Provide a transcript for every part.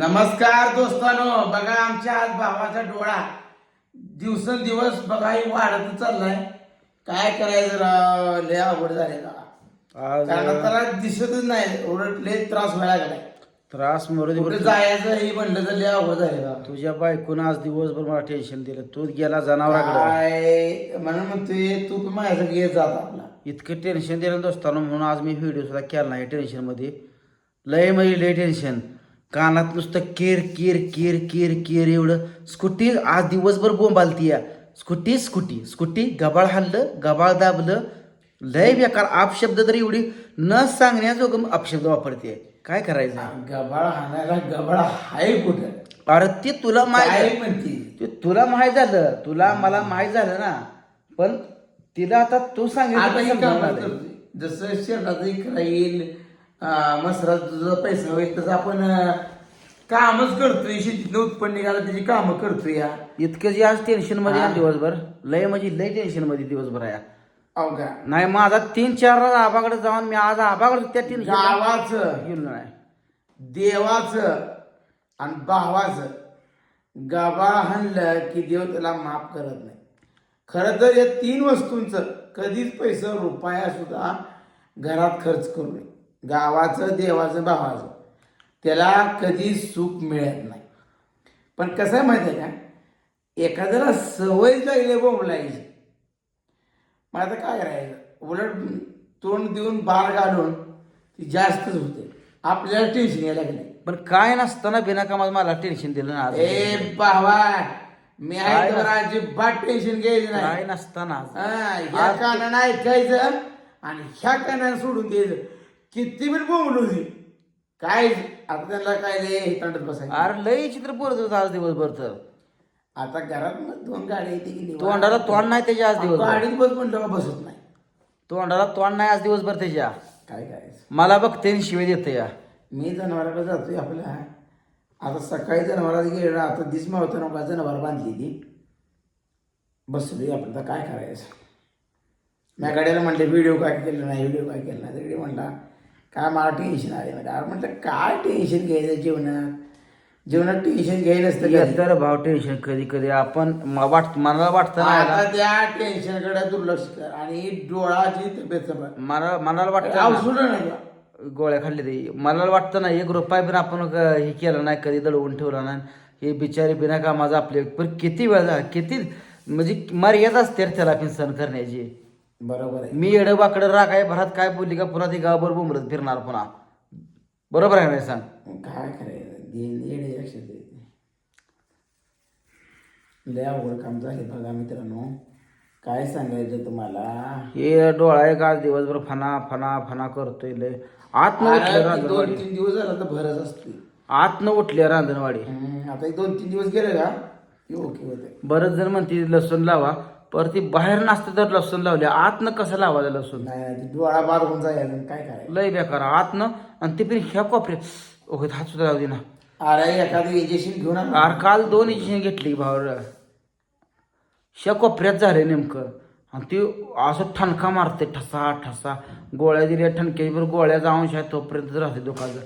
नमस्कार दोस्तानो बघा आमच्या आज भावाचा डोळा दिवसेंदिवस बघा हे वाढत चाललाय. काय करायचं राव लय अवघड झाले का आज कारण त्याला दिसतच नाही उलट लय त्रास व्हायला लागलाय. त्रास मरू दे कुठे बरं. जायचं हे म्हणलं तर लय अवघड झाले तुझ्या बायकोनं आज दिवसभर मला टेन्शन दिलं. तू गेला जनावराकडे. काय? म्हणून म्हणतोय तू पण माझ्यासाठी येत जात आपला. इतकं टेन्शन दिलं दोस्तानो म्हणून आज मी व्हिडिओ सुद्धा केला नाही टेन्शनमध्ये. लय म्हणजे लय टेन्शन कानात नुसतं केर केर केर केर केर एवढं. स्कूटी आज दिवसभर बोंबालती या. Scooty scooty. स्कूटी गबाळ हल्लं गबाळ दाबलं. लय बेकार अपशब्द तर एवढी. न सांगण्याजोगं अपशब्द वापरते काय करायचं? गबाळ हाणायला गबाळ हाय कुठं? अरे ते तुला माहिती काय म्हणते? ते तुला माहीत झालं. तुला मला माहीत झालं ना. पण तिला आता तू सांगितलं जसं शेताचं इकडं येईल मसरात तुझा पैसा होईल तसं आपण कामच करतोय. शेतीतलं उत्पन्न निघालं त्याची कामं करतोय या. इतकं जे आज टेन्शनमध्ये आहे दिवसभर लय म्हणजे लय टेन्शनमध्ये दिवसभर आहे अवघा नाही माझा तीन चार वेळा आबाकडे जाऊन मी आज आबाकडे त्या टेन्शन गावाचं. गेलो नाही. देवाचं आणि भावाचं. गबाळ हाणलं की देव त्याला माफ करत नाही. खरं तर या तीन वस्तूंचं कधीच पैसा रुपया सुद्धा घरात खर्च करू नये. गावाचं देवाचं भावाचं त्याला कधी सुख मिळत नाही. पण कसं आहे माहिती आहे का? एखाद्याला सवय लागली बोंबलायची. मग आता काय करायचं? उलट तोंड देऊन बार घालून ती जास्तच होते. आपल्याला टेन्शन यायला लागले. पण काय नसताना बिनाकामात मला टेन्शन दिलं ना आज. ए बाबा मी आहे काय तर अजिबात टेन्शन घ्यायचं काय नाही नसताना आज. हा, ह्या कानानं ऐकायचं आणि ह्या कानानं सोडून द्यायचं. किती पण बोंबलू दे काय आता त्यांना काय लय हितांडत बसायचं. अरे लय चित्र बोलत होतं आज दिवसभर तर. आता घरात मग दोन गाड्या येते की निवांत. तोंडाला तोंड नाही त्याच्या आज दिवसभर. गाडीत बस म्हणलं का बसत नाही? तोंडाला तोंड नाही आज दिवसभर त्याच्या. काय करायचं? मला बघते आणि शिवे देते या. मी जनावराकडे जातोय आपल्या. आता सकाळी जनावरात गेलो आता दिस मावतं नका जनावर बांधली ती. बसलोय आपण तर काय करायचं? मी गाड्याला म्हटलं व्हिडिओ काय केलं नाही व्हिडिओ काय केलं नाही? तरी म्हणला काय मला टेन्शन आले म्हणजे अरे म्हटलं काय टेन्शन घ्यायचं जीवनात जीवनात टेन्शन घ्यायला नसतं कधी. तर भाव टेन्शन कधी कधी. आपण म- वाट मला वाटतं ना आता याला, त्या टेन्शनकडे दुर्लक्ष कर आणि डोळाची तब्येत सांभाळ. मला मनाला वाटतं ना, औषध नाही? गोळ्या खाल्ली तरी मला वाटतं ना एक रुपया बिन आपण क- हे केलं नाही कधी दळवून ठेवला नाही. हे बिचारे बिना कामाचं आपले पण किती वेळ झाला किती म्हणजे मर्यादा असते रे त्याला पण सहन करण्याची. बरोबर आहे. मी येडं बाकडं राखाय भरात काय बोलली का पुन्हा ती गावभर बुमरत फिरणार पुन्हा. बरोबर आहे नाही सांग? काय करायचं दिन येणे लक्षात येत नाही. लय अवघड काम झाले बघा मित्रांनो. काय सांगायचं तुम्हाला? हे डोळा एक आज दिवसभर फना फना फना करतोय लय. आत न उठले अरे, दोन तीन दिवस झाला तर भरच असते आत न उठले रांधणवाडी हम्म, आता एक दोन तीन दिवस गेले का? की ओके होते बरंच जण म्हणते लसूण लावा. पर ती बाहेर नसते तर लसूण लावले. आत न कसं लावायचं लसूण? नाही नाही, ते डोळा बाद होऊन आणि काय करायचं? लय बेकार. आत न आणि ते पण ह्या कोपऱ्यात. ओके हात सुद्धा लावू दे ना अरे एखादं इंजेक्शन घेऊन आण. अरे काल दोन इंजेक्शन घेतली भावर. ह्या कोपऱ्यात झाले नेमकं. आणि ती असं ठणका मारते ठसा ठसा. गोळ्या दिल्या ठणक्याची बरोबर गोळ्याचा अंश आहे तोपर्यंत राहते दुखाचं.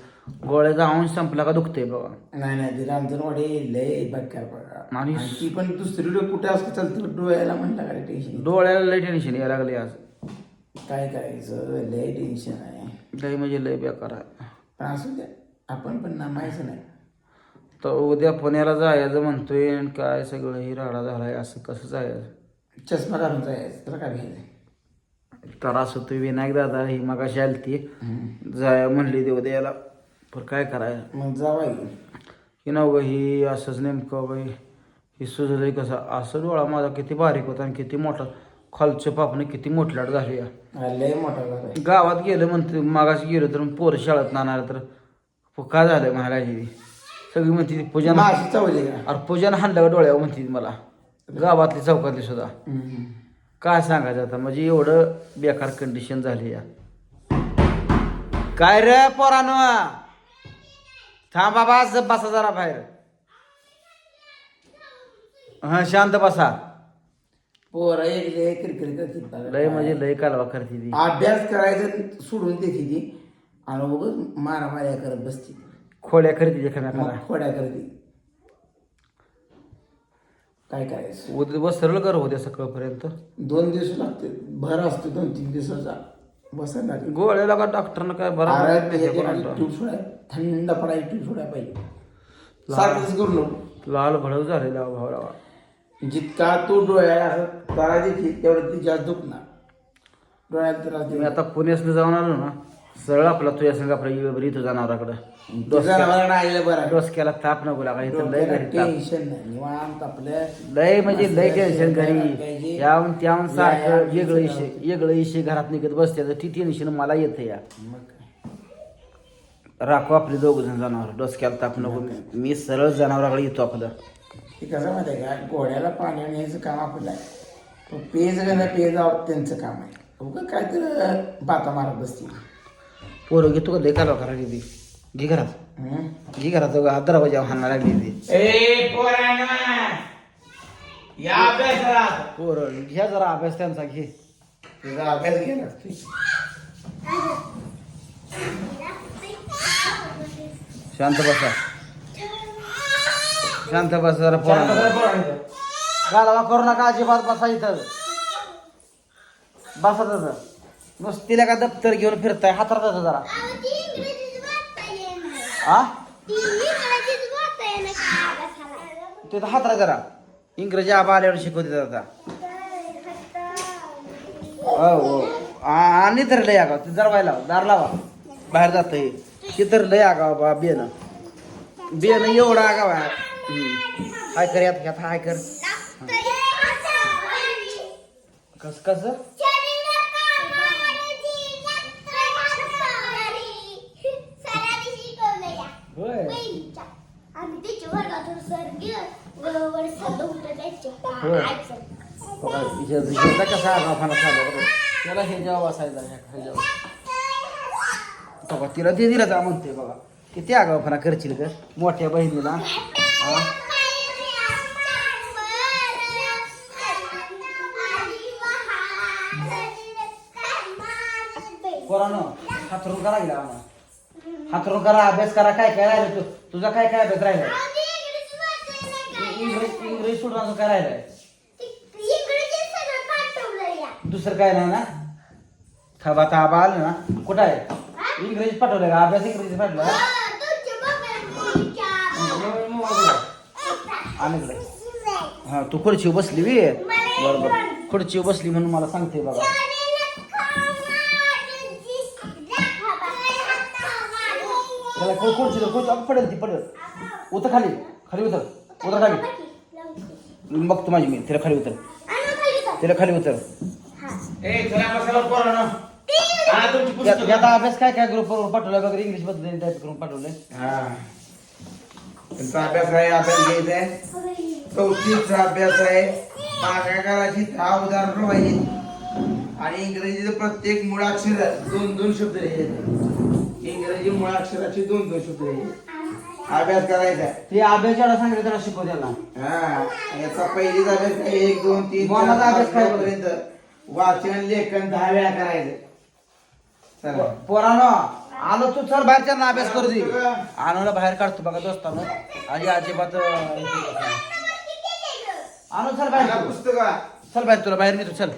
गोळ्याचा अंश संपला का दुखते बाबा नाही नाही ते रांजणवाडी लय बेकार बघा आणि आणि ती पण दुसरी डोळे कुठे असतं चालतं डोळ्याला म्हणलं काय टेन्शन डोळ्याला लय टेन्शन यायला लागले आज. काय करायचं लय टेन्शन आहे. लय म्हणजे लय बेकार आहे. पण असू द्या आपण पण नामायचं नाही. तर उद्या पुण्याला जायचं म्हणतोय आणि काय सगळं ही राडा झालाय असं कसं जायचं? चष्मा घालून जायचं त्याला काय घ्यायचं त्रास होतोय विनायक दादा ही मगाशी आली ती जाय म्हणली ती उद्याला पण काय करायचं? मग जावा की. की नव ही असंच नेमकं बाई ही सुजलंय कसं असं डोळा माझा किती बारीक होता आणि किती मोठा. खालचे पापणे किती मोठलाट झाली या. लय मोठा झाला. गावात गेलं म्हणते मागाशी गेलो तर पोरं शाळेत नाणार तर. प- काय झालं महाराजी सगळी म्हणते ती पूजन माशी चावली का? अरे पूजन हाणलं डोळ्यावर म्हणते ती मला. गावातली चौकातली सुद्धा. हम्म. काय सांगायचं आता? म्हणजे एवढं बेकार कंडिशन झाली या. काय रे पोरानो? थांब बाबा जप बसा जरा बाहेर. हा शांत बसा. पोरं एक लय बघा. लय म्हणजे लय कालवा करते ती. अभ्यास करायचं सोडून देते ती. आणि उगाच मारामाऱ्या करत बसते. खोड्या खरेदी एखाद्याला मग खोड्या करते. काय करायचं? उद्या बस सरळ कर उद्या सकाळपर्यंत. दोन दिवस लागते. भर असतो दोन तीन दिवसाचा. बसायला लागेल गोळ्याला का डॉक्टरनं काय बरं अरे नाही ते हे कोणाला. ट्यूब सोडाय थंड पडाय ट्यूब सोडाय पाहिजे सारखंच करू नको. लाल भडक झालेला भावरावा जितका तो डोळ्याला असं तेवढं ती जास्त दुखणार. मी देणार. आता पुण्यासनं जाऊन आलो ना सरळ आपला तुझ्या संग आपला येवर इथं जनावराकडं. जनावरांना आलेलं बरं. डोसक्याला ताप नको लागा इथं लय घरी ताप. टेन्शन नाही निवांत आपलं लय म्हणजे लय टेन्शन घरी. यावून त्याहून सारखं वेगळं. इशे वेगळं इशे घरात निघत बसते ती टेन्शन मला येतं या. मग काय. राखू आपले दोघ जण जनावर डोसक्याला ताप नको. मी सरळ जनावराकडे येतो आपलं. ते कसं माहिती आहे का? घोड्याला पाणी न्यायचं काम आपलं आहे. तो पेज गणं पेज आहोत त्यांचं काम आहे. उगं काय तर बाता मारत बसतील पोरं घेतो का दे का करा किती घे घरात? घे घरात दरवाजा हाणा लागली ती. ए पोरांनो, या अभ्यासात पोरं घ्या जरा अभ्यास त्यांचा घे. तुझा अभ्यास घ्यायला लागतोय. शांत बसा. शांत बसा जरा पोरांनो. गालावा करू नका अजिबात बसा इथं. बसा तसं नुसतीला का दप्तर घेऊन फिरताय? हातात जरा. आ? तिथं हातरा जरा इंग्रजी आबा आल्यावर शिकवते आता. हो हो. आ- आणि तर लय आगाव. ते दरवाय लावा. दार लावा. बाहेर जात हे ते तर लय आगाव बा बेन बेन एवढा आगाव आहे. हम्म. हाय कर यात यात हाय कर. कस कस होय आम्ही त्याच्या वर्गातून सर उठत हिचा कसा. त्याला हे जेव्हा बसायला हे जेव्हा. बघा तिला ते दिला जा म्हणते बघा. किती आगावपणा करशील ग मोठ्या बहिणीला. हा? पोरानो हातरून करा गेला आम्हाला. हातरून करा अभ्यास करा काय काय राहिलं तू? तुझा काय काय अभ्यास राहिलाय? इंग्रज इंग्रजी सोडून काय राहिलाय? दुसरं काय नाही ना? थांबा थांबा आलं ना. कुठं आहे? इंग्रजी पाठवलंय का? अभ्यास इंग्रजी पाठवला? आणि इकडे. हा तू खुर्चीवर बसली वी बरोबर. खुर्चीवर बसली म्हणून मला सांगते बघा. त्याला खुर्ची पडेल ती पडेल. उतर खाली. खाली उतर. उतर खाली. बघतो माझी मी. तिला खाली उतर. तिला खाली उतर. याचा अभ्यास काय काय ग्रुपवर पाठवलाय वगैरे इंग्लिशमध्ये टाईप करून पाठवलंय. हा. त्यांचा अभ्यास आहे अभ्यास घ्यायचा आहे. चौथीचा अभ्यास आहे. भागाकाराची दहा उदाहरणं पाहिजे आणि इंग्रजीचं प्रत्येक मुळाक्षर दोन दोन शब्द लिहायचे इंग्रजी मुळाक्षराचे दोन दोन शब्द लिहायचे अभ्यास करायचा. ते अभ्यास जेवढा सांगितलं त्याला शिकव त्याला. हा याचा पहिलीच अभ्यास एक दोन तीन चार, पाच, अभ्यास काय? पर्यंत वाचन लेखन दहा वेळा करायचं. चला. पोरानो आलो तू चल बाहेरच्या ना अभ्यास करू दे. आणूला बाहेर काढतो बघा दोस्तानो. आणि अजिबात अं, आणू चल बाहेर पुस्तकं. चल बाहेर तुला बाहेर नेतो चल.